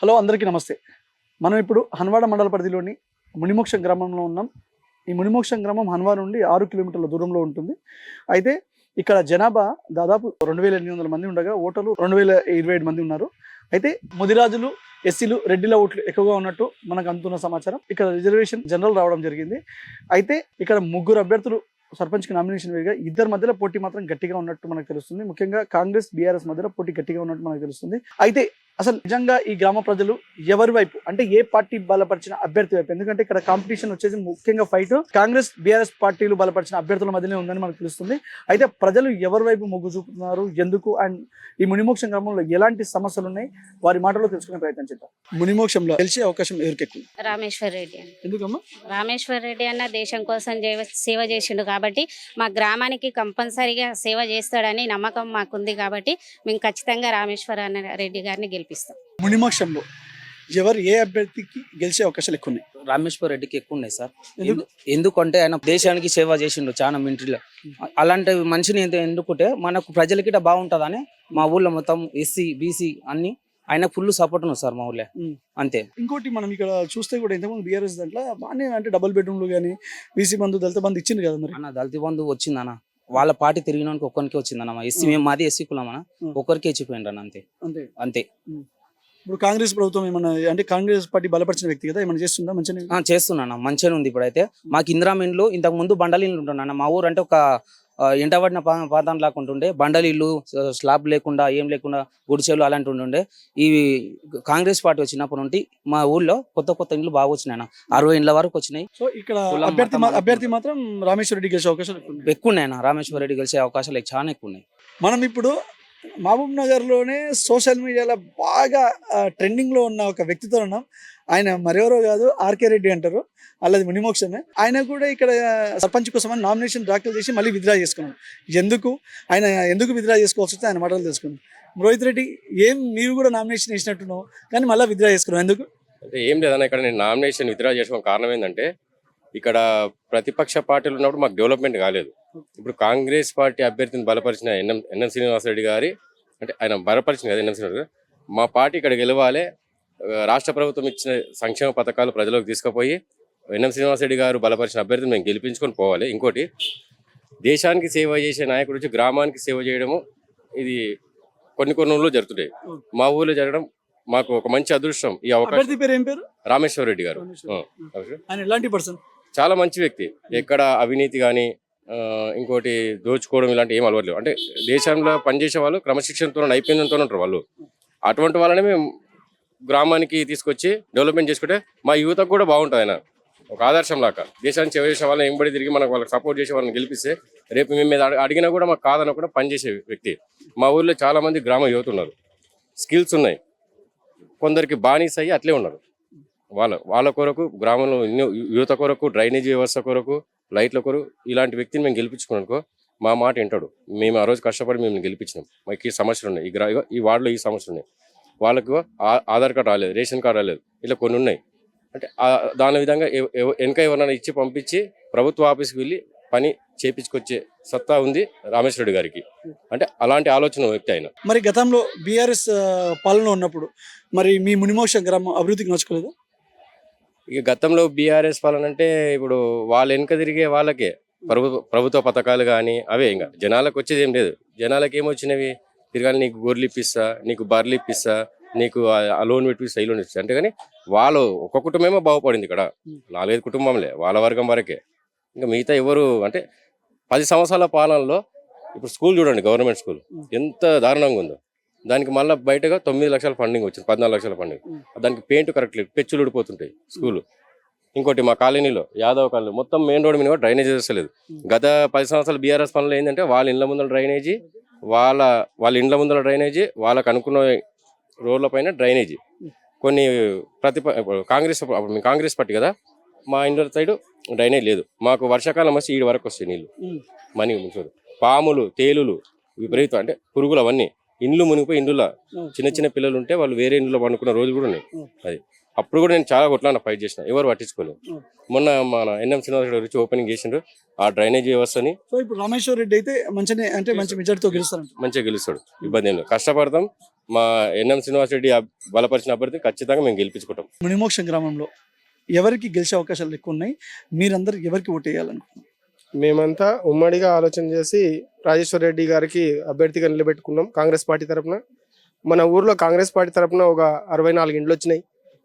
Hello అందరికీ నమస్తే. మనం ఇప్పుడు హన్వాడ మండల పరిధిలోని మునిమోక్షం గ్రామంలో ఉన్నాం. ఈ మునిమోక్షం గ్రామం హన్వాడ నుండి ఆరు కిలోమీటర్ల దూరంలో ఉంటుంది. అయితే ఇక్కడ జనాభా దాదాపు రెండు వేల ఎనిమిది వందల మంది ఉండగా ఓటర్లు రెండు వేల ఇరవై ఏడు మంది ఉన్నారు. అయితే ముదిరాజులు ఎస్సీలు రెడ్డిల ఓట్లు ఎక్కువగా ఉన్నట్టు మనకు అందుతున్న సమాచారం. ఇక్కడ రిజర్వేషన్ జనరల్ రావడం జరిగింది. అయితే ఇక్కడ ముగ్గురు అభ్యర్థులు సర్పంచ్కి నామినేషన్ వేయగా ఇద్దరి మధ్యలో పోటీ మాత్రం గట్టిగా ఉన్నట్టు మనకు తెలుస్తుంది. ముఖ్యంగా కాంగ్రెస్ బీఆర్ఎస్ మధ్యలో పోటీ గట్టిగా ఉన్నట్టు మనకు తెలుస్తుంది. అయితే అసలు నిజంగా ఈ గ్రామ ప్రజలు ఎవరి వైపు? అంటే ఏ పార్టీ బలపరిచిన అభ్యర్థి వైపు? ఎందుకంటే ఇక్కడ కాంపిటీషన్ వచ్చేసి ముఖ్యంగా ఫైట్ కాంగ్రెస్ బీఆర్ఎస్ పార్టీలు బలపరిచిన అభ్యర్థుల మధ్యనే ఉందని మనకు తెలుస్తుంది. అయితే ప్రజలు ఎవరి వైపు మొగ్గు చూపుతున్నారు? ఎందుకు? అండ్ ఈ మునిమోక్షం గ్రామంలో ఎలాంటి సమస్యలు ఉన్నాయి? వారి మాటలో తెలుసుకునే ప్రయత్నం చేద్దాం. మునిమోక్షంలో తెలిసే అవకాశం ఎవరికి ఎక్కువ రామేశ్వర్ రెడ్డి ఎందుకమ్మా? రామేశ్వర్ రెడ్డి అన్న దేశం కోసం సేవ చేసిండు కాబట్టి మా గ్రామానికి కంపల్సరీగా సేవ చేస్తాడని నమ్మకం మాకుంది కాబట్టి మేము ఖచ్చితంగా రామేశ్వర్ రెడ్డి గారిని గెలిపిస్తాం. మునిమోక్షంలో ఎవరు ఏ అభ్యర్థికి గెలిచే అవకాశాలు ఎక్కువ ఉన్నాయి రామేశ్వర్ రెడ్డికి ఎక్కువ ఉన్నాయి సార్. ఎందుకు? ఎందు- ఎందుకంటే ఆయన దేశానికి సేవ చేసిండు చాలా మిలిటరీలో. అలాంటి మనిషిని ఎందు- ఎందుకుంటే మనకు ప్రజలకి బాగుంటుందని మా ఊళ్ళో మొత్తం ఎస్సీ బీసీ అన్ని ఆయన ఫుల్ సపోర్ట్ ఉంది సార్ మా ఊళ్ళో. అంతే. ఇంకోటి మనం ఇక్కడ చూస్తే కూడా ఇంతకుముందు బీఆర్ఎస్ దాంట్లో బాగానే అంటే డబుల్ బెడ్రూమ్లు కానీ బీసీ బంధు దళిత బంధు ఇచ్చింది కదా మరి? అన్న దళిత బంధు వచ్చిందన్న వాళ్ళ పార్టీ తిరిగినానికి ఒక్కరికి వచ్చిందన్న ఎస్సీ మేము మాది ఎస్సీ కులం అన్న. ఒక్కరికి ఇచ్చిపోయిండ్రు అన్న అంతే. అంతే. అంతే ఇప్పుడు కాంగ్రెస్ ప్రభుత్వం ఏమన్నా అంటే కాంగ్రెస్ పార్టీ బలపరిచిన వ్యక్తి కదా ఏమైనా చేస్తుందా మంచిగా చేస్తున్నా మంచిగానే ఉంది ఇప్పుడైతే. మాకు ఇందిరామిన్లు ఇంతకు ముందు బండలీలు ఉంటున్నా మా ఊరు అంటే ఒక ఎంటబడిన పాతం లాగా ఉంటుండే బండలీలు స్లాబ్ లేకుండా ఏం లేకుండా గుడిసెలు అలాంటి ఉంటుండే ఈ కాంగ్రెస్ పార్టీ వచ్చినప్పటి నుండి మా ఊళ్ళో కొత్త కొత్త ఇండ్లు బాగా వచ్చినాయి. అరవై ఇండ్ల వరకు వచ్చినాయి సో ఇక్కడ అభ్యర్థి. అభ్యర్థి మాత్రం రామేశ్వర రెడ్డి గెలిచే అవకాశాలు ఎక్కువ ఉన్నాయి. రామేశ్వర రెడ్డి గెలిచే అవకాశాలు చాలా ఎక్కువ ఉన్నాయి మనం ఇప్పుడు మహబూబ్ నగర్లోనే సోషల్ మీడియాలో బాగా ట్రెండింగ్లో ఉన్న ఒక వ్యక్తితో ఉన్నాం ఆయన మరెవరో కాదు ఆర్కే రెడ్డి అంటారు. అలాది మునిమోక్షమే ఆయన కూడా ఇక్కడ సర్పంచ్ కోసం నామినేషన్ దాఖలు చేసి మళ్ళీ విత్డ్రా చేసుకున్నాడు. ఎందుకు? ఆయన ఎందుకు విత్డ్రా చేసుకోవాల్సి వస్తే ఆయన మాటలు తెలుసుకున్నాం రోహిత్ రెడ్డి ఏం మీరు కూడా నామినేషన్ వేసినట్టున్నావు కానీ మళ్ళీ విత్డ్రా చేసుకున్నావు. ఎందుకు? అంటే ఏం లేదన్న ఇక్కడ నేను నామినేషన్ విత్డ్రా చేసుకోవడం కారణం ఏంటంటే ఇక్కడ ప్రతిపక్ష పార్టీలు ఉన్నప్పుడు మాకు డెవలప్మెంట్ కాలేదు. ఇప్పుడు కాంగ్రెస్ పార్టీ అభ్యర్థిని బలపరిచిన ఎన్ఎం ఎన్ఎం శ్రీనివాసరెడ్డి గారి అంటే ఆయన బలపరిచిన కదా ఎన్ఎం శ్రీనివాస గారు మా పార్టీ ఇక్కడ గెలవాలి రాష్ట్ర ప్రభుత్వం ఇచ్చిన సంక్షేమ పథకాలు ప్రజలకు తీసుకుపోయి ఎన్ఎం శ్రీనివాసరెడ్డి గారు బలపరిచిన అభ్యర్థిని మేము గెలిపించుకొని పోవాలి. ఇంకోటి దేశానికి సేవ చేసే నాయకుడు వచ్చి గ్రామానికి సేవ చేయడము ఇది కొన్ని కొన్ని ఊళ్ళో జరుగుతుంటాయి. మా ఊళ్ళో జరగడం మాకు ఒక మంచి అదృష్టం ఈ అవకాశం. అభ్యర్థి పేరు ఏం పేరు? రామేశ్వర రెడ్డి గారు. ఎలాంటి పర్సన్? చాలా మంచి వ్యక్తి. ఎక్కడ అవినీతి కానీ ఇంకోటి దోచుకోవడం ఇలాంటి ఏం అలవాటు లేవు. అంటే దేశంలో పనిచేసే వాళ్ళు క్రమశిక్షణతో నైపుణ్యంతో ఉంటారు వాళ్ళు. అటువంటి వాళ్ళని మేము గ్రామానికి తీసుకొచ్చి డెవలప్మెంట్ చేసుకుంటే మా యువతకు కూడా బాగుంటుంది ఆయన. ఒక ఆదర్శం లాగా. దేశానికి సేవ చేసే వాళ్ళని ఎంబడి తిరిగి మనకు వాళ్ళకి సపోర్ట్ చేసే వాళ్ళని గెలిపిస్తే రేపు మేము మీద అడిగినా కూడా మాకు కాదని కూడా పనిచేసే వ్యక్తి. మా ఊర్లో చాలామంది గ్రామ యువత ఉన్నారు. స్కిల్స్ ఉన్నాయి. కొందరికి బానిస అయ్యి అట్లే ఉన్నారు. వాళ్ళ వాళ్ళ కొరకు గ్రామంలో యువత కొరకు డ్రైనేజీ వ్యవస్థ కొరకు లైట్ల కొరకు ఇలాంటి వ్యక్తిని మేము గెలిపించుకున్నానుకో మా మాట వింటాడు. మేము ఆ రోజు కష్టపడి మేము గెలిపించినాం. మాకు ఈ సమస్యలు ఉన్నాయి. ఈ గ్రా ఈ వార్డులో ఈ సమస్యలు ఉన్నాయి. వాళ్ళకు ఆధార్ కార్డు రాలేదు రేషన్ కార్డు రాలేదు. ఇట్లా కొన్ని ఉన్నాయి. అంటే దాని విధంగా వెనక ఎవరైనా ఇచ్చి పంపించి ప్రభుత్వ ఆఫీస్కి వెళ్ళి పని చేపించుకొచ్చే సత్తా ఉంది రామేశ్వరుడు గారికి. అంటే అలాంటి ఆలోచన వ్యక్తి ఆయన. మరి గతంలో బీఆర్ఎస్ పాలన ఉన్నప్పుడు మరి మీ మునిమోక్ష గ్రామం అభివృద్ధికి నోచుకోలేదు? ఇక గతంలో బీఆర్ఎస్ పాలన అంటే ఇప్పుడు వాళ్ళ వెనుక తిరిగే వాళ్ళకే. ప్రభుత్వ ప్రభుత్వ పథకాలు కానీ అవే ఇంకా. జనాలకు వచ్చేది ఏం లేదు. జనాలకు ఏమొచ్చినవి తిరగాలి నీకు గొర్రెలు ఇప్పిస్తా నీకు బర్రెలు ఇప్పిస్తా నీకు లోన్ పెట్టిస్తా ఈ లోన్ ఇప్పిస్తా. అంటే కానీ వాళ్ళు ఒక కుటుంబమేమో బాగుపడింది ఇక్కడ. నాలుగైదు కుటుంబంలే వాళ్ళ వర్గం వరకే. ఇంకా మిగతా ఎవరు అంటే పది సంవత్సరాల పాలనలో ఇప్పుడు స్కూల్ చూడండి గవర్నమెంట్ స్కూల్. ఎంత దారుణంగా ఉందో. దానికి మళ్ళీ బయటగా తొమ్మిది లక్షల ఫండింగ్ వచ్చింది పద్నాలుగు లక్షల ఫండింగ్ దానికి పెయింట్ కరెక్ట్ లేదు పెచ్చులు ఊడిపోతుంటాయి స్కూల్. ఇంకోటి మా కాలనీలో యాదవ్ కాలనీ మొత్తం మెయిన్ రోడ్ మీద కూడా డ్రైనేజ్ చేస్తలేదు గత పది సంవత్సరాలు బీఆర్ఎస్ పనులు ఏంటంటే వాళ్ళ ఇండ్ల ముందర డ్రైనేజీ వాళ్ళ వాళ్ళ ఇండ్ల ముందర డ్రైనేజీ వాళ్ళకు అనుకున్న రోడ్ల పైన డ్రైనేజీ. కొన్ని ఇప్పుడు కాంగ్రెస్ కాంగ్రెస్ పార్టీ కదా మా ఇండ్ల సైడ్ డ్రైనేజ్ లేదు. మాకు వర్షాకాలం వచ్చి ఈడు వరకు వస్తాయి నీళ్ళు. మనీ ముంచదు పాములు తేలులు విపరీతం అంటే పురుగులు అవన్నీ. ఇండ్లు మునిగిపోయి ఇండ్ల. చిన్న చిన్న పిల్లలు ఉంటే వాళ్ళు వేరే ఇంట్లో పండుకున్న రోజు కూడా ఉన్నాయి. అది. అప్పుడు కూడా నేను చాలా కొట్లాన ఫైట్ చేసిన. ఎవరు పట్టించుకోలేదు. మొన్న మన ఎన్ఎం శ్రీనివాస్ గారు వచ్చి ఓపెనింగ్ చేసిండ్రు ఆ డ్రైనేజ్ వ్యవస్థని సో ఇప్పుడు రామేశ్వర్ రెడ్డి అయితే మంచిగా అంటే మంచి మెజార్టీతో గెలుస్తారంట మంచిగా గెలుస్తాడు. ఇబ్బంది ఏం లేదు. కష్టపడతాం. మా ఎన్ఎం శ్రీనివాస్ రెడ్డి బలపరిచిన అభ్యర్థిని ఖచ్చితంగా మేము గెలిపించుకుంటాం. మునిమోక్షం గ్రామంలో ఎవరికి గెలిచే అవకాశాలు ఎక్కువ ఉన్నాయి? మీరందరూ ఎవరికి ఓటు వేయాలనుకుంటున్నారు? మేమంతా ఉమ్మడిగా ఆలోచన చేసి రాజేశ్వర్ రెడ్డి గారికి అభ్యర్థిగా నిలబెట్టుకున్నాం కాంగ్రెస్ పార్టీ తరపున. మన ఊర్లో కాంగ్రెస్ పార్టీ తరపున ఒక అరవై నాలుగు ఇండ్లు వచ్చినాయి.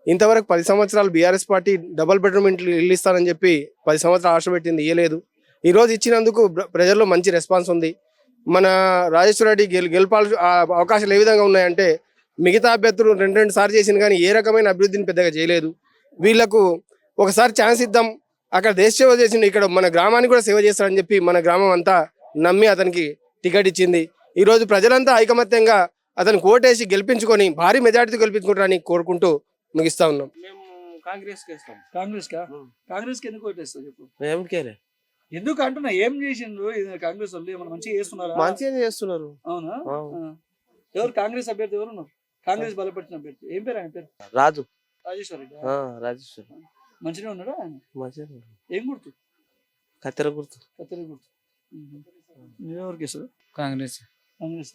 ఇంతవరకు పది సంవత్సరాలు బీఆర్ఎస్ పార్టీ డబల్ బెడ్రూమ్ ఇంట్లు ఇల్లు ఇస్తానని చెప్పి పది సంవత్సరాలు ఆశ పెట్టింది ఇయ్యలేదు ఈరోజు ఇచ్చినందుకు ప్రజల్లో మంచి రెస్పాన్స్ ఉంది. మన రాజేశ్వర రెడ్డి గెలు గెలపాల్సి అవకాశాలు ఏ విధంగా ఉన్నాయంటే మిగతా అభ్యర్థులు రెండు రెండు సార్లు చేసిన కానీ ఏ రకమైన అభివృద్ధిని పెద్దగా చేయలేదు. వీళ్ళకు ఒకసారి ఛాన్స్ ఇద్దాం. అక్కడ దేశ సేవ చేసిండు ఇక్కడ మన గ్రామానికి కూడా సేవ చేస్తాడని చెప్పి మన గ్రామం అంతా నమ్మి అతనికి టికెట్ ఇచ్చింది. ఈరోజు ప్రజలంతా ఐకమత్యంగా అతను కోటేసి గెలిపించుకొని భారీ మెజార్టీతో గెలిపించుకుంటారని కోరుకుంటూ ముగిస్తా ఉన్నాం. మేము కాంగ్రెస్ కేస్తాం కాంగ్రెస్ కా. కాంగ్రెస్కి ఎందుకు ఓటేస్తావు చెప్పు? ఎంకేలే ఎందుకు అంటున్నా? ఏం చేసిండ్రు? ఇది కాంగ్రెస్ వాళ్ళు ఏమైనా మంచిగా చేస్తున్నారా? మంచిగా చేస్తున్నారు. అవునా. ఎవరు కాంగ్రెస్ అభ్యర్థి ఎవరు ఉన్నారు? కాంగ్రెస్ బలపరిచిన అభ్యర్థి. ఏం పేరు ఆయన పేరు? రాజు. రాజేశ్వర రెడ్డి. ఆ, రాజేశ్వర్. మంచిగా ఉన్నాడా ఆయన? మంచిగా. ఏం గుర్తు? కత్తెర గుర్తు. కత్తెర గుర్తు. ఇస్తారు కాంగ్రెస్. కాంగ్రెస్?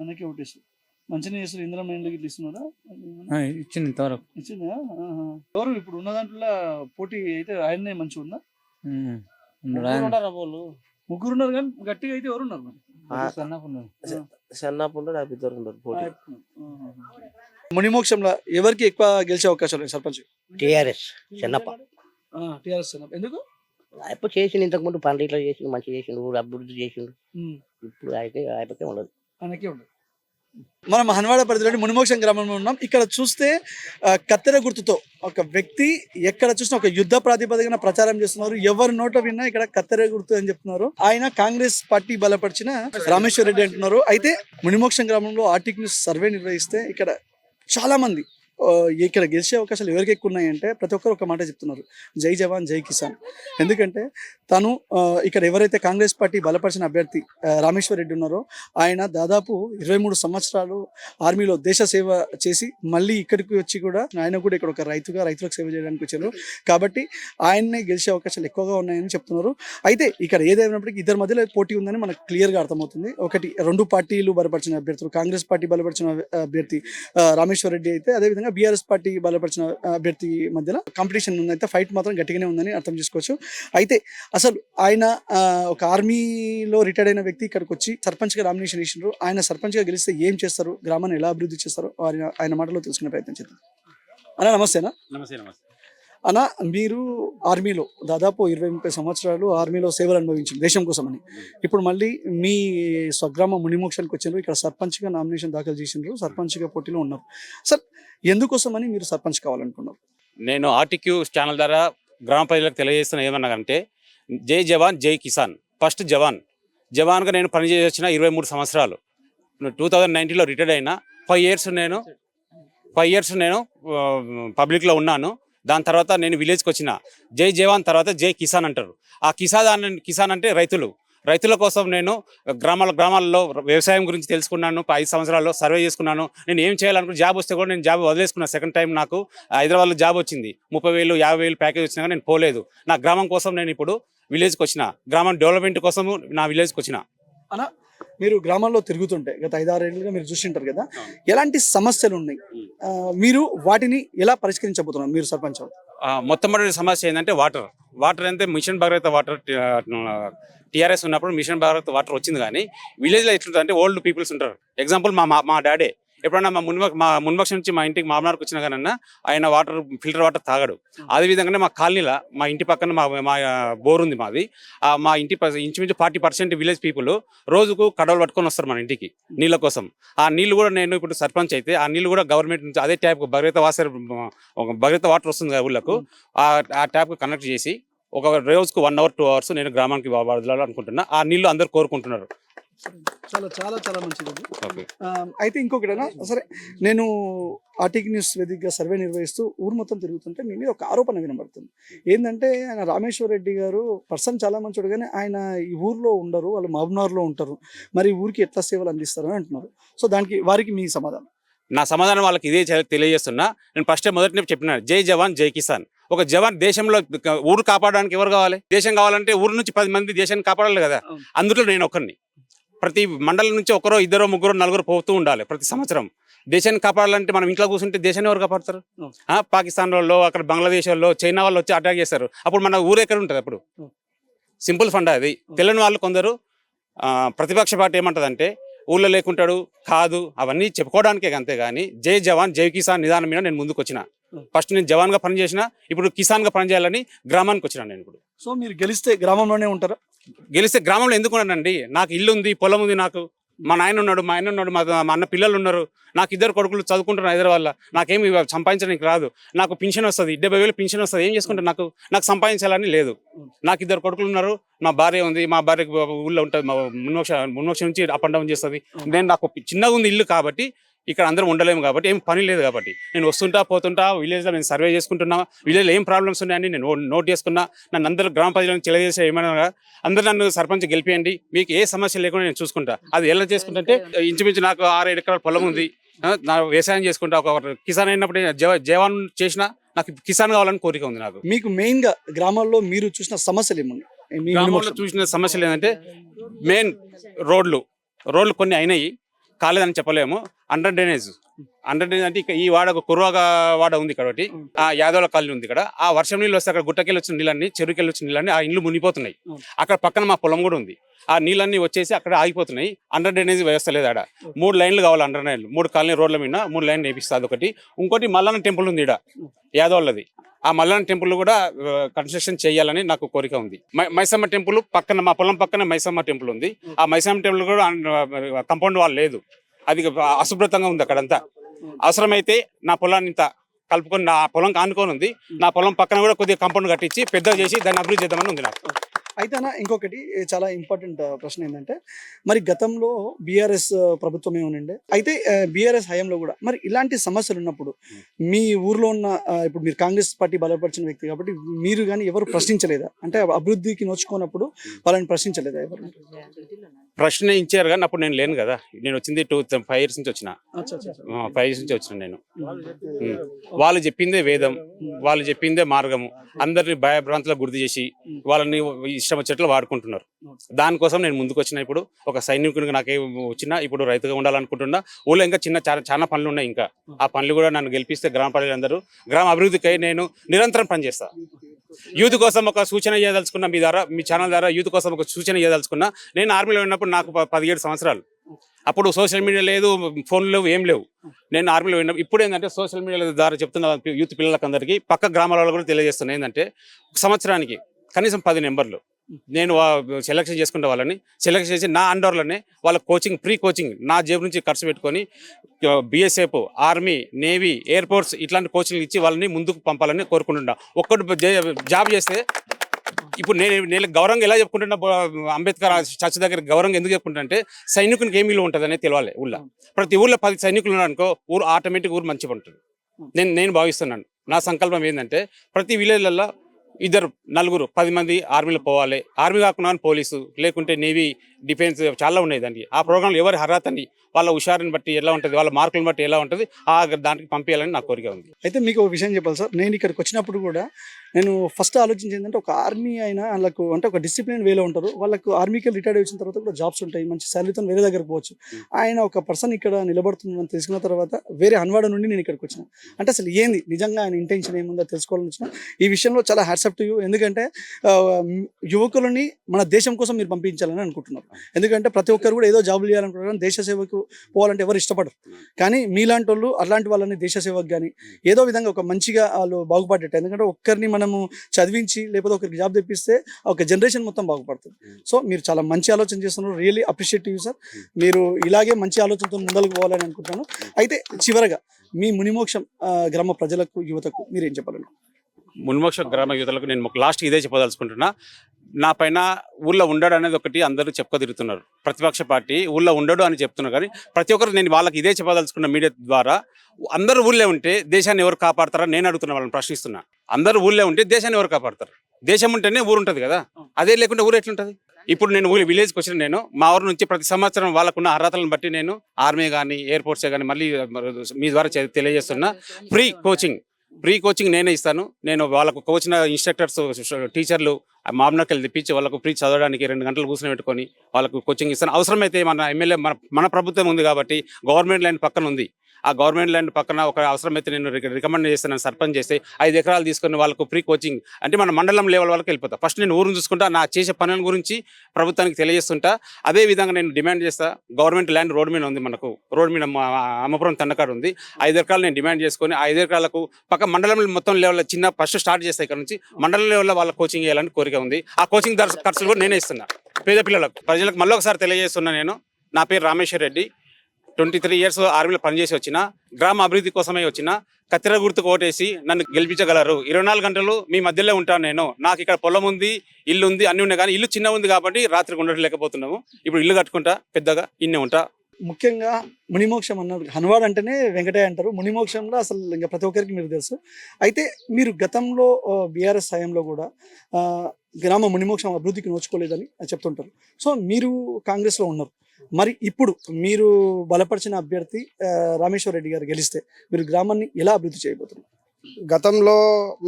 మనకి ఓటేస్తారు మంచిగా చేస్తారు ఇందిరా మైండ్లకి ఇట్లా ఇస్తున్నారా? ఇచ్చింది ఇంతవరకు. ఇచ్చిందా. ఎవరు ఇప్పుడు ఉన్న దాంట్లో పోటీ అయితే ఆయన్నే మంచిగా ఉందా? ఆయన. ముగ్గురు ఉన్నారు కానీ గట్టిగా అయితే ఎవరు ఉన్నారు. మునిమోక్షంలో ఎవరికి ఎక్కువ గెలిచే అవకాశాలు ఉన్నాయి సర్పంచ్? టిఆర్ఎస్ చిన్నప్ప. టిఆర్ఎస్ ఎందుకు? ఎప్పుడు చేసిండు ఇంతకు ముందు పనులు ఇట్లా చేసిండు మంచిగా చేసిండు ఊరు అభివృద్ధి చేసిండు. ఇప్పుడు ఆయనకే ఆయనకే ఉండదు. ఆయనకే ఉండదు. మనం హన్వాడ పరిధిలోని మునిమోక్షం గ్రామంలో ఉన్నాం. ఇక్కడ చూస్తే కత్తెర గుర్తుతో ఒక వ్యక్తి ఎక్కడ చూసినా ఒక యుద్ధ ప్రాతిపదికన ప్రచారం చేస్తున్నారు. ఎవరు నోట విన్నా ఇక్కడ కత్తెర గుర్తు అని చెప్తున్నారు. ఆయన కాంగ్రెస్ పార్టీ బలపరిచిన రామేశ్వర రెడ్డి అంటున్నారు. అయితే మునిమోక్షం గ్రామంలో ఆర్టిక్ న్యూస్ సర్వే నిర్వహిస్తే ఇక్కడ చాలా మంది ఇక్కడ గెలిచే అవకాశాలు ఎవరికి ఎక్కువ ఉన్నాయంటే ప్రతి ఒక్కరు ఒక మాట చెప్తున్నారు. జై జవాన్ జై కిసాన్. ఎందుకంటే తను ఇక్కడ ఎవరైతే కాంగ్రెస్ పార్టీ బలపరిచిన అభ్యర్థి రామేశ్వర్ రెడ్డి ఉన్నారో ఆయన దాదాపు ఇరవై మూడు సంవత్సరాలు ఆర్మీలో దేశ సేవ చేసి మళ్ళీ ఇక్కడికి వచ్చి కూడా ఆయన కూడా ఇక్కడ ఒక రైతుగా రైతులకు సేవ చేయడానికి వచ్చారు. కాబట్టి ఆయన్నే గెలిచే అవకాశాలు ఎక్కువగా ఉన్నాయని చెప్తున్నారు. అయితే ఇక్కడ ఏదైనప్పటికీ ఇద్దరి మధ్యలో పోటీ ఉందని మనకు క్లియర్గా అర్థమవుతుంది. ఒకటి రెండు పార్టీలు బలపరిచిన అభ్యర్థులు కాంగ్రెస్ పార్టీ బలపరిచిన అభ్యర్థి రామేశ్వర్ రెడ్డి అయితే అదేవిధంగా బీఆర్ఎస్ పార్టీ బలపరిచిన అభ్యర్థి మధ్యలో కాంపిటీషన్ ఉందైతే ఫైట్ మాత్రం గట్టిగానే ఉందని అర్థం చేసుకోవచ్చు. అయితే అసలు ఆయన ఒక ఆర్మీలో రిటైర్డ్ అయిన వ్యక్తి ఇక్కడికి వచ్చి సర్పంచ్గా నామినేషన్ ఇచ్చినారు ఆయన సర్పంచ్గా గెలిస్తే ఏం చేస్తారు? గ్రామాన్ని ఎలా అభివృద్ధి చేస్తారు ఆయన ఆయన మాటలో తెలుసుకునే ప్రయత్నం చేద్దాం. అన్న నమస్తేనా? నమస్తే నమస్తే. అన్న మీరు ఆర్మీలో దాదాపు ఇరవై ముప్పై సంవత్సరాలు ఆర్మీలో సేవలు అనుభవించింది దేశం కోసమని. ఇప్పుడు మళ్ళీ మీ స్వగ్రామ మునిమోక్షానికి వచ్చారు. ఇక్కడ సర్పంచ్గా నామినేషన్ దాఖలు చేసినారు సర్పంచ్గా పోటీలో ఉన్నారు. సార్ ఎందుకోసమని మీరు సర్పంచ్ కావాలనుకున్నారు? నేను ఆర్టీక్యూ ఛానల్ ద్వారా గ్రామ ప్రజలకు తెలియజేస్తున్న ఏమన్నానంటే జై జవాన్ జై కిసాన్. ఫస్ట్ జవాన్. జవాన్గా నేను పనిచేసి వచ్చిన ఇరవై మూడు సంవత్సరాలు. టూ థౌజండ్ నైన్టీన్లో రిటైర్డ్ అయినా ఫైవ్ ఇయర్స్ నేను ఫైవ్ ఇయర్స్ నేను పబ్లిక్లో ఉన్నాను. దాని తర్వాత నేను విలేజ్కి వచ్చిన. జై జవాన్ తర్వాత జై కిసాన్ అంటారు. ఆ కిసాన్ కిసాన్ అంటే రైతులు. రైతుల కోసం నేను గ్రామాల గ్రామాల్లో వ్యవసాయం గురించి తెలుసుకున్నాను. ఐదు సంవత్సరాల్లో సర్వే చేసుకున్నాను. నేను ఏం చేయాలనుకున్న జాబ్ వస్తే కూడా నేను జాబ్ వదిలేసుకున్నా. సెకండ్ టైం నాకు హైదరాబాద్లో జాబ్ వచ్చింది. ముప్పై వేలు యాభై వేలు ప్యాకేజ్ వచ్చినా నేను పోలేదు. నా గ్రామం కోసం నేను ఇప్పుడు విలేజ్కి వచ్చిన. గ్రామం డెవలప్మెంట్ కోసం నా విలేజ్కి వచ్చిన. మీరు గ్రామాల్లో తిరుగుతుంటే గత ఐదారేళ్ళుగా మీరు చూసింటారు కదా. ఎలాంటి సమస్యలు ఉన్నాయి మీరు వాటిని ఎలా పరిష్కరించబోతున్నారు మీరు సర్పంచ్? మొట్టమొదటి సమస్య ఏంటంటే వాటర్. వాటర్ అంటే మిషన్ భగీరథ వాటర్ టీఆర్ఎస్ ఉన్నప్పుడు మిషన్ భగీరథ వాటర్ వచ్చింది కానీ విలేజ్లో ఎట్లుంటుంది అంటే ఓల్డ్ పీపుల్స్ ఉంటారు. ఎగ్జాంపుల్ మా- మా డాడే ఎప్పుడన్నా మా మున్మ మా మున్పక్ష నుంచి మా ఇంటికి మామనార్కి వచ్చిన కానీ ఆయన వాటర్ ఫిల్టర్ వాటర్ తాగడు. అదే విధంగానే మా కాలనీలో మా ఇంటి పక్కన మా మా బోర్ ఉంది మాది. ఆ మా ఇంటి ఇంచుమించు ఫార్టీ పర్సెంట్ విలేజ్ పీపుల్ రోజుకు కడవలు పట్టుకొని వస్తారు మన ఇంటికి నీళ్ళ కోసం. ఆ నీళ్ళు కూడా నేను ఇప్పుడు సర్పంచ్ అయితే ఆ నీళ్ళు కూడా గవర్నమెంట్ నుంచి అదే ట్యాప్ భగీరథ వాసర్ ఒక భగీరథ వాటర్ వస్తుంది కదా ఊళ్ళకు ఆ ఆ ట్యాప్ కనెక్ట్ చేసి ఒక రోజుకు వన్ అవర్ టూ అవర్స్ నేను గ్రామానికి వదలాలి అనుకుంటున్నా ఆ నీళ్ళు అందరు కోరుకుంటున్నారు. చాలా చాలా చాలా మంచిది అయితే ఇంకొకటేనా? సరే నేను ఆర్టిక్ న్యూస్ వేదికగా సర్వే నిర్వహిస్తూ ఊరు మొత్తం తిరుగుతుంటే మీ మీద ఒక ఆరోపణ వినబడుతుంది. ఏంటంటే ఆయన రామేశ్వర రెడ్డి గారు పర్సన్ చాలా మంచోడు కానీ ఆయన ఈ ఊర్లో ఉండరు వాళ్ళు మహబూబ్నగర్లో ఉంటారు. మరి ఊరికి ఎట్లా సేవలు అందిస్తారు అని అంటున్నారు. సో దానికి వారికి మీ సమాధానం. నా సమాధానం వాళ్ళకి ఇదే తెలియజేస్తున్నా. నేను ఫస్ట్ మొదటి చెప్పిన జై జవాన్ జై కిసాన్. ఒక జవాన్ దేశంలో ఊరు కాపాడడానికి ఎవరు కావాలి? దేశం కావాలంటే ఊరు నుంచి పది మంది దేశాన్ని కాపాడాలి కదా. అందులో నేను ఒకరిని ప్రతి మండలం నుంచి ఒకరో ఇద్దరు ముగ్గురు నలుగురు పోతూ ఉండాలి ప్రతి సంవత్సరం. దేశాన్ని కాపాడాలంటే మనం ఇంట్లో కూర్చుంటే దేశాన్ని ఎవరు కాపాడతారు? పాకిస్తాన్ వాళ్ళు అక్కడ బంగ్లాదేశ్ వాళ్ళు చైనా వాళ్ళు వచ్చి అటాక్ చేస్తారు అప్పుడు మన ఊరు ఎక్కడ ఉంటుంది అప్పుడు. సింపుల్ ఫండ్ అది. తెలియని వాళ్ళు కొందరు ప్రతిపక్ష పార్టీ ఏమంటదంటే ఊళ్ళో లేకుంటాడు కాదు అవన్నీ చెప్పుకోవడానికే అంతే కానీ జై జవాన్ జై కిసాన్ నిదానం మీద నేను ముందుకు వచ్చిన. ఫస్ట్ నేను జవాన్గా పనిచేసిన ఇప్పుడు కిసాన్గా పనిచేయాలని గ్రామానికి వచ్చిన నేను ఇప్పుడు. సో మీరు గెలిస్తే గ్రామంలోనే ఉంటారా? గెలిస్తే గ్రామంలో ఎందుకు ఉన్నానండి నాకు ఇల్లు ఉంది పొలం ఉంది నాకు మా నాయన ఉన్నాడు మా ఆయన ఉన్నాడు మా మా అన్న పిల్లలు ఉన్నారు. నాకు ఇద్దరు కొడుకులు చదువుకుంటున్నారు హైదరాబాద్లో. నాకేమి సంపాదించడానికి రాదు. నాకు పింఛన్ వస్తుంది డెబ్బై వేలు పింఛన్ వస్తుంది. ఏం చేసుకుంటాను నాకు నాకు సంపాదించాలని లేదు. నాకు ఇద్దరు కొడుకులు ఉన్నారు. మా భార్య ఉంది మా భార్య ఊళ్ళో ఉంటుంది మా మున్మోక్ష మున్మోక్ష నుంచి అప్ అండ్ డౌన్ చేస్తుంది. నేను నాకు చిన్నగా ఉంది ఇల్లు కాబట్టి ఇక్కడ అందరం ఉండలేము కాబట్టి ఏం పని లేదు కాబట్టి. నేను వస్తుంటా పోతుంటా విలేజ్లో నేను సర్వే చేసుకుంటున్నా విలేజ్లో ఏం ప్రాబ్లమ్స్ ఉన్నాయని నేను నోట్ చేసుకున్నా. నన్ను అందరూ గ్రామ ప్రజలను తెలియజేసే ఏమైనా అందరూ నన్ను సర్పంచ్ గెలిపియండి. మీకు ఏ సమస్య లేకుండా నేను చూసుకుంటా. అది ఎలా చేసుకుంటే ఇంచుమించు నాకు ఆరు ఏడు ఎకరాల పొలం ఉంది. నా వ్యవసాయం చేసుకుంటా. ఒక కిసాన్ అయినప్పుడు నేను జవ- జవాన్ చేసిన నాకు కిసాన్ కావాలని కోరిక ఉంది నాకు. మీకు మెయిన్గా గ్రామాల్లో మీరు చూసిన సమస్యలు ఏమున్నాయి? మీ గ్రామంలో మునిమోక్షం. చూసిన సమస్యలు ఏంటంటే మెయిన్ రోడ్లు. రోడ్లు కొన్ని అయినాయి. కాలేదని చెప్పలేము. Under drainage. అండర్ డ్రైనేజ్ అంటే ఈ వాడ ఒక కుర్వాగా వాడ ఉంది ఇక్కడ ఒకటి. ఆ యాదవుల కాలనీ ఉంది ఇక్కడ. ఆ వర్షం నీళ్ళు వస్తే అక్కడ గుట్టకెళ్ళి వచ్చిన నీళ్ళన్ని చెరువుకెళ్ళి వచ్చిన నీళ్ళన్ని ఆ ఇండ్లు మునిగిపోతున్నాయి. అక్కడ పక్కన మా పొలం కూడా ఉంది. ఆ నీళ్ళన్నీ వచ్చేసి అక్కడ ఆగిపోతున్నాయి. అండర్ డ్రైనేజ్ వ్యవస్థ లేదు ఆడ. మూడు లైన్లు కావాలి అండర్ లైన్లు మూడు కాలనీ రోడ్ల మీద మూడు లైన్లు వేపిస్తుంది ఒకటి. ఇంకోటి మల్లన్న టెంపుల్ ఉంది ఇక్కడ యాదవులది. ఆ మల్లన్న టెంపుల్ కూడా కన్స్ట్రక్షన్ చేయాలని నాకు కోరిక ఉంది. మైసమ్మ టెంపుల్ పక్కన మా పొలం పక్కన మైసమ్మ టెంపుల్ ఉంది. ఆ మైసమ్మ టెంపుల్ కూడా కంపౌండ్ వాల్ లేదు. అది అశుభ్రతంగా ఉంది అక్కడంతా. అవసరమైతే నా పొలాన్ని ఇంత కలుపుకొని నా పొలం కానుకొని ఉంది. నా పొలం పక్కన కూడా కొద్దిగా కంపౌండ్ కట్టించి పెద్దగా చేసి దాన్ని అభివృద్ధి చేద్దామని ఉంది నాకు. అయితే అన్న ఇంకొకటి చాలా ఇంపార్టెంట్ ప్రశ్న ఏంటంటే మరి గతంలో బీఆర్ఎస్ ప్రభుత్వం ఏమనండి? అయితే బీఆర్ఎస్ హయాంలో కూడా మరి ఇలాంటి సమస్యలు ఉన్నప్పుడు మీ ఊర్లో ఉన్న ఇప్పుడు మీరు కాంగ్రెస్ పార్టీ బలపరిచిన వ్యక్తి కాబట్టి మీరు కానీ ఎవరు ప్రశ్నించలేదా? అంటే అభివృద్ధికి నోచుకున్నప్పుడు వాళ్ళని ప్రశ్నించలేదా ఎవరు? ప్రశ్న ఇచ్చారు కానీ అప్పుడు నేను లేను కదా. నేను వచ్చింది టూ ఫైవ్ ఇయర్స్ నుంచి వచ్చిన. ఫైవ్ ఇయర్స్ నుంచి వచ్చిన నేను. వాళ్ళు చెప్పిందే వేదం వాళ్ళు చెప్పిందే మార్గము అందరిని భయభ్రాంతులకు గుర్తు చేసి వాళ్ళని ఇష్టం వచ్చేట్లు వాడుకుంటున్నారు. దానికోసం నేను ముందుకు వచ్చిన ఇప్పుడు ఒక సైనికుడికి నాకే వచ్చినా ఇప్పుడు రైతుగా ఉండాలనుకుంటున్నా. ఊళ్ళో ఇంకా చిన్న చాలా చాలా పనులు ఉన్నాయి ఇంకా. ఆ పనులు కూడా నన్ను గెలిపిస్తే గ్రామ ప్రజలందరూ గ్రామ అభివృద్ధికై నేను నిరంతరం పనిచేస్తా. యూత్ కోసం ఒక సూచన చేయదలుచుకున్నా మీ ద్వారా మీ ఛానల్ ద్వారా యూత్ కోసం ఒక సూచన చేయదలుచుకున్నా నేను ఆర్మీలో ఉన్నప్పుడు నాకు పదిహేడు సంవత్సరాలు. అప్పుడు సోషల్ మీడియా లేదు ఫోన్లు లేవు ఏం లేవు. నేను ఆర్మీలో ఉన్నప్పుడు ఇప్పుడు ఏంటంటే సోషల్ మీడియా ద్వారా చెప్తున్న యూత్ పిల్లలకందరికీ పక్క గ్రామాల కూడా తెలియజేస్తున్నాయి ఏంటంటే సంవత్సరానికి కనీసం పది నెంబర్లు. నేను సెలెక్షన్ చేసుకునే వాళ్ళని. సెలెక్షన్ చేసి నా అండర్లోనే వాళ్ళ కోచింగ్ ప్రీ కోచింగ్ నా జేబు నుంచి ఖర్చు పెట్టుకొని BSF army navy air force ఇట్లాంటి కోచింగ్ ఇచ్చి వాళ్ళని ముందుకు పంపాలని కోరుకుంటున్నా. ఒక్కటి జాబ్ చేస్తే ఇప్పుడు నేను నేను గౌరవంగా ఎలా చెప్పుకుంటున్నా అంబేద్కర్ చర్చ్ దగ్గర గౌరవంగా ఎందుకు చెప్పుకుంటా అంటే సైనికునికి ఏమి విలువ ఉంటుంది అనేది తెలియాలి ఊళ్ళో. ప్రతి ఊళ్ళో పది సైనికులు ఉన్నారనుకో ఊరు ఆటోమేటిక్ ఊరు మంచిగా ఉంటుంది. నేను నేను భావిస్తున్నాను. నా సంకల్పం ఏంటంటే ప్రతి విలేజ్లలో ఇద్దరు నలుగురు పది మంది ఆర్మీలో పోవాలి. ఆర్మీ కాకుండా పోలీసు లేకుంటే నేవీ డిఫెన్స్ చాలా ఉన్నాయి దానికి. ఆ ప్రోగ్రాంలో ఎవరి అర్హతని వాళ్ళ హుషారుని బట్టి ఎలా ఉంటుంది వాళ్ళ మార్కులను బట్టి ఎలా ఉంటుంది ఆ దానికి పంపించాలని నా కోరిక ఉంది. అయితే మీకు ఒక విషయం చెప్పాలి సార్. నేను ఇక్కడికి వచ్చినప్పుడు కూడా నేను ఫస్ట్ ఆలోచించింది ఏంటంటే ఒక ఆర్మీ అయినా వాళ్ళకు అంటే ఒక డిసిప్లిన్ వేలో ఉంటారు. వాళ్ళకు ఆర్మీకి రిటైర్డ్ వచ్చిన తర్వాత కూడా జాబ్స్ ఉంటాయి. మంచి శాలరీతో వేరే దగ్గరకు పోవచ్చు. ఆయన ఒక పర్సన్ ఇక్కడ నిలబడుతుందని తెలుసుకున్న తర్వాత వేరే హన్వాడ నుండి నేను ఇక్కడికి వచ్చిన. అంటే అసలు ఏంది? నిజంగా ఆయన ఇంటెన్షన్ ఏముందో తెలుసుకోవాలని వచ్చిన. ఈ విషయంలో చాలా హ్యాట్సప్ టు యూ ఎందుకంటే యువకులని మన దేశం కోసం మీరు పంపించాలని అనుకుంటున్నారు. ఎందుకంటే ప్రతి ఒక్కరు కూడా ఏదో జాబులు చేయాలనుకుంటారు కానీ దేశ సేవకు పోవాలంటే ఎవరు ఇష్టపడరు. కానీ మీలాంటి వాళ్ళు అలాంటి వాళ్ళని దేశ సేవకు కానీ ఏదో విధంగా ఒక మంచిగా వాళ్ళు బాగుపడేట్టు ఎందుకంటే ఒక్కరిని మనము చదివించి లేకపోతే ఒకరికి జాబ్ తెప్పిస్తే ఒక జనరేషన్ మొత్తం బాగుపడుతుంది. సో మీరు చాలా మంచి ఆలోచన చేస్తున్నారు. రియల్లీ అప్రిషియేట్ యూ సార్ మీరు ఇలాగే మంచి ఆలోచనతో ముందరకు పోవాలని అనుకుంటున్నాను. అయితే చివరగా మీ మునిమోక్షం గ్రామ ప్రజలకు యువతకు మీరు ఏం చెప్పాలను మున్మోక్ష గ్రామ యువతలకు నేను లాస్ట్ ఇదే చెప్పదలుచుకుంటున్నా. నా పైన ఊళ్ళో ఉండడు అనేది ఒకటి అందరూ చెప్పుకోదిరుగుతున్నారు ప్రతిపక్ష పార్టీ ఊళ్ళో ఉండడు అని చెప్తున్నారు. కానీ ప్రతి ఒక్కరు నేను వాళ్ళకి ఇదే చెప్పదలుచుకున్న మీడియా ద్వారా అందరూ ఊళ్ళో ఉంటే దేశాన్ని ఎవరు కాపాడతారా నేను అడుగుతున్న వాళ్ళని ప్రశ్నిస్తున్నా. అందరూ ఊళ్ళో ఉంటే దేశాన్ని ఎవరు కాపాడతారు? దేశం ఉంటేనే ఊరు ఉంటుంది కదా? అదే లేకుంటే ఊరు ఎట్లుంటుంది? ఇప్పుడు నేను ఊరి విలేజ్కి వచ్చిన నేను మా ఊరు నుంచి ప్రతి సంవత్సరం వాళ్ళకున్న అర్హతలను బట్టి నేను ఆర్మీ కానీ ఎయిర్ కానీ మళ్ళీ మీ ద్వారా తెలియజేస్తున్నా ఫ్రీ కోచింగ్ ఫ్రీ కోచింగ్ నేనే ఇస్తాను. నేను వాళ్ళకు కోచిన ఇన్స్ట్రక్టర్స్ టీచర్లు మామూలుకి తెప్పించి వాళ్ళకు ఫ్రీ చదవడానికి రెండు గంటలు కూర్చొని పెట్టుకొని వాళ్ళకు కోచింగ్ ఇస్తాను. అవసరమైతే మన ఎమ్మెల్యే మన మన ప్రభుత్వం ఉంది కాబట్టి గవర్నమెంట్ లైన్ పక్కన ఉంది. ఆ గవర్నమెంట్ ల్యాండ్ పక్కన ఒక అవసరమైతే నేను రికమెండ్ చేస్తాను సర్పంచ్ చేస్తే ఐదు ఎకరాలు తీసుకుని వాళ్ళకు ఫ్రీ కోచింగ్. అంటే మన మండలం లెవెల్ వాళ్ళకి వెళ్ళిపోతా. ఫస్ట్ నేను ఊరు చూసుకుంటా నా చేసే పనుల గురించి ప్రభుత్వానికి తెలియజేస్తుంటా. అదే విధంగా నేను డిమాండ్ చేస్తా. గవర్నమెంట్ ల్యాండ్ రోడ్ మీద ఉంది మనకు. రోడ్ మీద అమ్మపురం తండకాడు ఉంది. ఐదు ఎకరాలు నేను డిమాండ్ చేసుకొని ఐదు ఎకరాలకు పక్క మండలం మొత్తం లెవెల్ చిన్న ఫస్ట్ స్టార్ట్ చేస్తే ఇక్కడ నుంచి. మండలం లెవెల్లో వాళ్ళ కోచింగ్ వేయాలని కోరిక ఉంది. ఆ కోచింగ్ దర్శ- ఖర్చులు కూడా నేనే ఇస్తున్నా. పేద పిల్లలకు ప్రజలకు మళ్ళీ ఒకసారి తెలియజేస్తున్నా నేను. నా పేరు Rameshwar Reddy. Twenty three years ఆర్మీలో పనిచేసి వచ్చిన గ్రామ అభివృద్ధి కోసమే వచ్చిన కత్తెర గుర్తుకు ఓటేసి నన్ను గెలిపించగలరు. ఇరవై నాలుగు గంటలు మీ మధ్యలో ఉంటాను నేను. నాకు ఇక్కడ పొలం ఉంది ఇల్లు ఉంది అన్ని ఉన్నాయి కానీ ఇల్లు చిన్న ఉంది కాబట్టి రాత్రికి ఉండలేకపోతున్నాము ఇప్పుడు ఇల్లు కట్టుకుంటా పెద్దగా ఇన్నే ఉంటా. ముఖ్యంగా మునిమోక్షం అన్నారు హనువాడ్ అంటేనే వెంకటయ్య అంటారు. మునిమోక్షంలో అసలు ఇంకా ప్రతి ఒక్కరికి మీరు తెలుసు. అయితే మీరు గతంలో బీఆర్ఎస్ హయాంలో కూడా గ్రామ మునిమోక్షం అభివృద్ధికి నోచుకోలేదని చెప్తుంటారు. సో మీరు కాంగ్రెస్లో ఉన్నారు. మరి ఇప్పుడు మీరు బలపరిచిన అభ్యర్థి రామేశ్వర రెడ్డి గారు గెలిస్తే మీరు గ్రామాన్ని ఎలా అభివృద్ధి చేయబోతున్నారు? గతంలో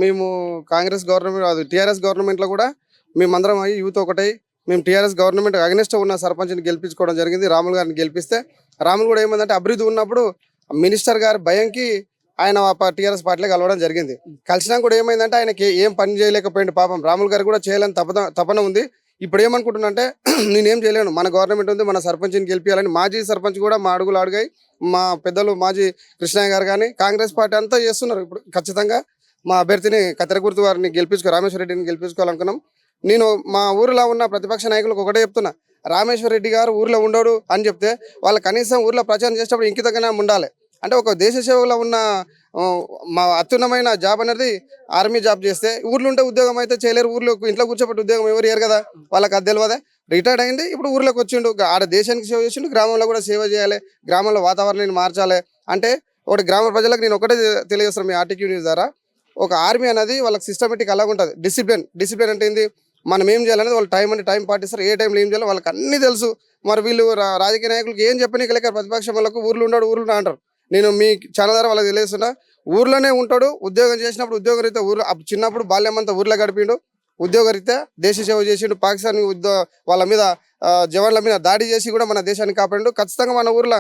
మేము కాంగ్రెస్ గవర్నమెంట్ అది టీఆర్ఎస్ గవర్నమెంట్లో కూడా మేమందరం అయ్యి యూత్ ఒకటై మేము టీఆర్ఎస్ గవర్నమెంట్ అగనిష్ట ఉన్న సర్పంచ్ని గెలిపించుకోవడం జరిగింది రాములు గారిని గెలిపిస్తే. రాములు కూడా ఏమందంటే అభివృద్ధి ఉన్నప్పుడు మినిస్టర్ గారి భయంకి ఆయన టీఆర్ఎస్ పార్టీలో కలవడం జరిగింది. కలిసినా కూడా ఏమైందంటే ఆయనకి ఏం పని చేయలేకపోయింది పాపం. రాములు గారు కూడా చేయాలని తపన తపన ఉంది. ఇప్పుడు ఏమనుకుంటున్నంటే నేనేం చేయలేను. మన గవర్నమెంట్ ఉంది మన సర్పంచ్ని గెలిపించాలని మాజీ సర్పంచ్ కూడా మా అడుగులు అడుగాయి మా పెద్దలు మాజీ కృష్ణయ్య గారు కానీ కాంగ్రెస్ పార్టీ అంతా చేస్తున్నారు. ఇప్పుడు ఖచ్చితంగా మా అభ్యర్థిని కత్తెరగుర్తు వారిని గెలిపించుకో రామేశ్వర రెడ్డిని గెలిపించుకోవాలనుకున్నాం. నేను మా ఊరిలో ఉన్న ప్రతిపక్ష నాయకులకు ఒకటే చెప్తున్నా. రామేశ్వర రెడ్డి గారు ఊర్లో ఉండడు అని చెప్తే వాళ్ళు కనీసం ఊర్లో ప్రచారం చేసేటప్పుడు ఇంకితగానే ఉండాలి. అంటే ఒక దేశ సేవలో ఉన్న మా అత్యున్నమైన జాబ్ అనేది ఆర్మీ జాబ్ చేస్తే ఊర్లో ఉంటే ఉద్యోగం అయితే చేయలేరు. ఊర్లో ఇంట్లో కూర్చోబెట్టి ఉద్యోగం ఎవరు చేయరు కదా. వాళ్ళకి అది తెలియదా రిటైర్డ్ అయింది ఇప్పుడు ఊర్లోకి వచ్చిండు. ఆడ దేశానికి సేవ చేసిండు గ్రామంలో కూడా సేవ చేయాలి. గ్రామంలో వాతావరణాన్ని మార్చాలి. అంటే ఒకటి గ్రామ ప్రజలకు నేను ఒకటే తెలియజేస్తాను మీ ఆర్టీక్యూ న్యూస్ ద్వారా. ఒక ఆర్మీ అనేది వాళ్ళకి సిస్టమేటిక్ అలాగ ఉంటుంది. డిసిప్లిన్. డిసిప్లిన్ అంటే ఏంది? మనం ఏం చేయాలనేది వాళ్ళు టైం అంటే టైం పాటిస్తారు. ఏ టైంలో ఏం చేయాలో వాళ్ళకి అన్ని తెలుసు. మరి వీళ్ళు రాజకీయ నాయకులకు ఏం చెప్పని లేక ప్రతిపక్షం వాళ్ళకు ఊర్లో ఉన్నాడు ఊర్లు అంటారు. నేను మీ ఛానల్ ద్వారా వాళ్ళకి తెలియజేస్తున్నా ఊర్లోనే ఉంటాడు ఉద్యోగం చేసినప్పుడు ఉద్యోగ రీత్యా ఊర్లో చిన్నప్పుడు బాల్యమంతా ఊర్లో గడిపిండు ఉద్యోగ రీత్యా దేశ సేవ చేసిండు పాకిస్తాన్ ఉద్యో వాళ్ళ మీద జవాన్ల మీద దాడి చేసి కూడా మన దేశాన్ని కాపాడు ఖచ్చితంగా మన ఊర్లో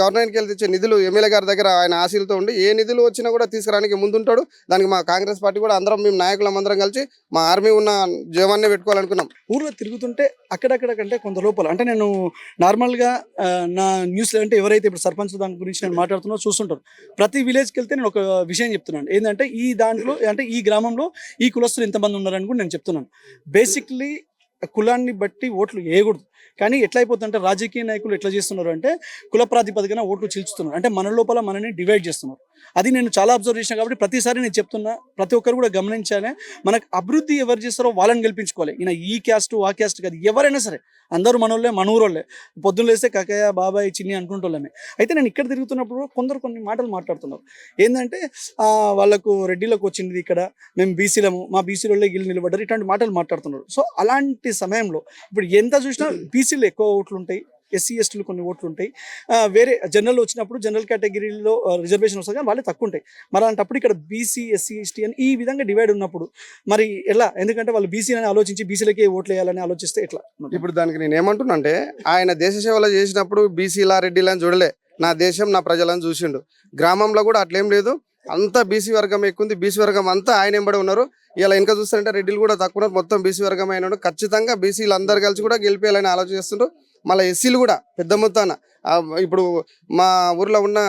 గవర్నమెంట్కి వెళ్ళి తెచ్చే నిధులు ఎమ్మెల్యే గారి దగ్గర ఆయన ఆశీలతో ఉండి ఏ నిధులు వచ్చినా కూడా తీసుకురానికి ముందుంటాడు. దానికి మా కాంగ్రెస్ పార్టీ కూడా అందరం మేము నాయకులం అందరం కలిసి మా ఆర్మీ ఉన్న జవాన్నే పెట్టుకోవాలనుకున్నాం. ఊర్లో తిరుగుతుంటే అక్కడక్కడ కంటే కొంత లోపల అంటే నేను నార్మల్గా నా న్యూస్లో అంటే ఎవరైతే ఇప్పుడు సర్పంచ్ దాని గురించి నేను మాట్లాడుతున్నా చూస్తుంటారు. ప్రతి విలేజ్కి వెళ్తే నేను ఒక విషయం చెప్తున్నాను. ఏంటంటే ఈ దాంట్లో అంటే ఈ గ్రామంలో ఈ కులస్తులు ఎంతమంది ఉన్నారని కూడా నేను చెప్తున్నాను. బేసిక్లీ కులాన్ని బట్టి ఓట్లు వేయకూడదు. కానీ ఎట్లా అయిపోతుందంటే రాజకీయ నాయకులు ఎట్లా చేస్తున్నారు అంటే కుల ప్రాతిపదికన ఓట్లు చీల్చుతున్నారు. అంటే మన లోపల మనని డివైడ్ చేస్తున్నారు. అది నేను చాలా అబ్జర్వ్ చేసిన కాబట్టి ప్రతిసారి నేను చెప్తున్నా ప్రతి ఒక్కరు కూడా గమనించాలి. మనకు అభివృద్ధి ఎవరు చేస్తారో వాళ్ళని గెలిపించుకోవాలి. ఈయన ఈ క్యాస్ట్ ఆ క్యాస్ట్ కాదు. ఎవరైనా సరే అందరూ మనోళ్ళే మనూరోళ్ళే పొద్దున్న లేస్తే కకయ్య బాబాయ్ చిన్ని అనుకుంటోళ్ళమే. అయితే నేను ఇక్కడ తిరుగుతున్నప్పుడు కొందరు కొన్ని మాటలు మాట్లాడుతున్నారు. ఏంటంటే వాళ్ళకు రెడ్డిలకు వచ్చింది ఇక్కడ. మేము బీసీలము మా బీసీలలో గిల్లు నిలబడ్డారు. ఇట్లాంటి మాటలు మాట్లాడుతున్నారు. సో అలాంటి సమయంలో ఇప్పుడు ఎంత చూసినా బీసీలు ఎక్కువ ఓట్లు ఉంటాయి ఎస్సీ ఎస్టీలు కొన్ని ఓట్లు ఉంటాయి. వేరే జనరల్ వచ్చినప్పుడు జనరల్ కేటగిరీలో రిజర్వేషన్ వస్తుంది కానీ వాళ్ళే తక్కువ ఉంటాయి. మరి అలాంటప్పుడు ఇక్కడ బీసీ ఎస్సీ ఎస్టీ అని ఈ విధంగా డివైడ్ ఉన్నప్పుడు మరి ఎలా? ఎందుకంటే వాళ్ళు బీసీ అని ఆలోచించి బీసీలకే ఓట్లు వేయాలని ఆలోచిస్తే ఎట్లా? ఇప్పుడు దానికి నేను ఏమంటున్నా అంటే ఆయన దేశ సేవలు చేసినప్పుడు బీసీలా రెడ్డిలని చూడలే. నా దేశం నా ప్రజలను చూసిండు. గ్రామంలో కూడా అట్లేం లేదు. అంతా బీసీ వర్గం ఎక్కువ ఉంది బీసీ వర్గం అంతా ఆయన ఎంబడి ఉన్నారు. ఇలా ఇంకా చూస్తారంటే రెడ్డిలు కూడా తక్కువ ఉన్నారు. మొత్తం బీసీ వర్గం అయినాడు ఖచ్చితంగా బీసీలు అందరు కలిసి కూడా గెలిపేయాలని ఆలోచన మళ్ళీ ఎస్సీలు కూడా పెద్ద మొత్తాన. ఇప్పుడు మా ఊర్లో ఉన్న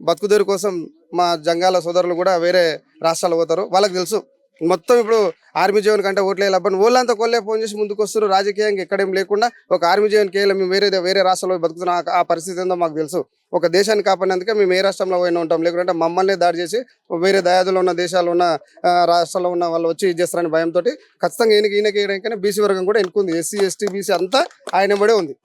బతుకుదేరు కోసం మా జంగాల సోదరులు కూడా వేరే రాష్ట్రాలు పోతారు. వాళ్ళకి తెలుసు. మొత్తం ఇప్పుడు ఆర్మీ జీవన్ కంటే ఓట్లే లబ్బని వాళ్ళంతా కొల్లే ఫోన్ చేసి ముందుకు వస్తున్నారు. రాజకీయంగా ఎక్కడేం లేకుండా ఒక ఆర్మీ జీవన్ కేవలం మేము వేరే వేరే రాష్ట్రంలో బతుకుతున్న ఆ- పరిస్థితి ఏందో మాకు తెలుసు. ఒక దేశాన్ని కాపాడినందుకే మేము ఏ రాష్ట్రంలో పోయినా ఉంటాం. లేకుంటే మమ్మల్ని దాడి చేసి వేరే దయాదులో ఉన్న దేశాల్లో ఉన్న రాష్ట్రాల్లో ఉన్న వాళ్ళు వచ్చి చేస్తారని భయంతో ఖచ్చితంగా ఈయనకి ఈయనకి ఈయనకైనా బీసీ వర్గం కూడా ఎన్నుకుంది. ఎస్సీ ఎస్టీ బీసీ అంతా ఆయన పడే ఉంది.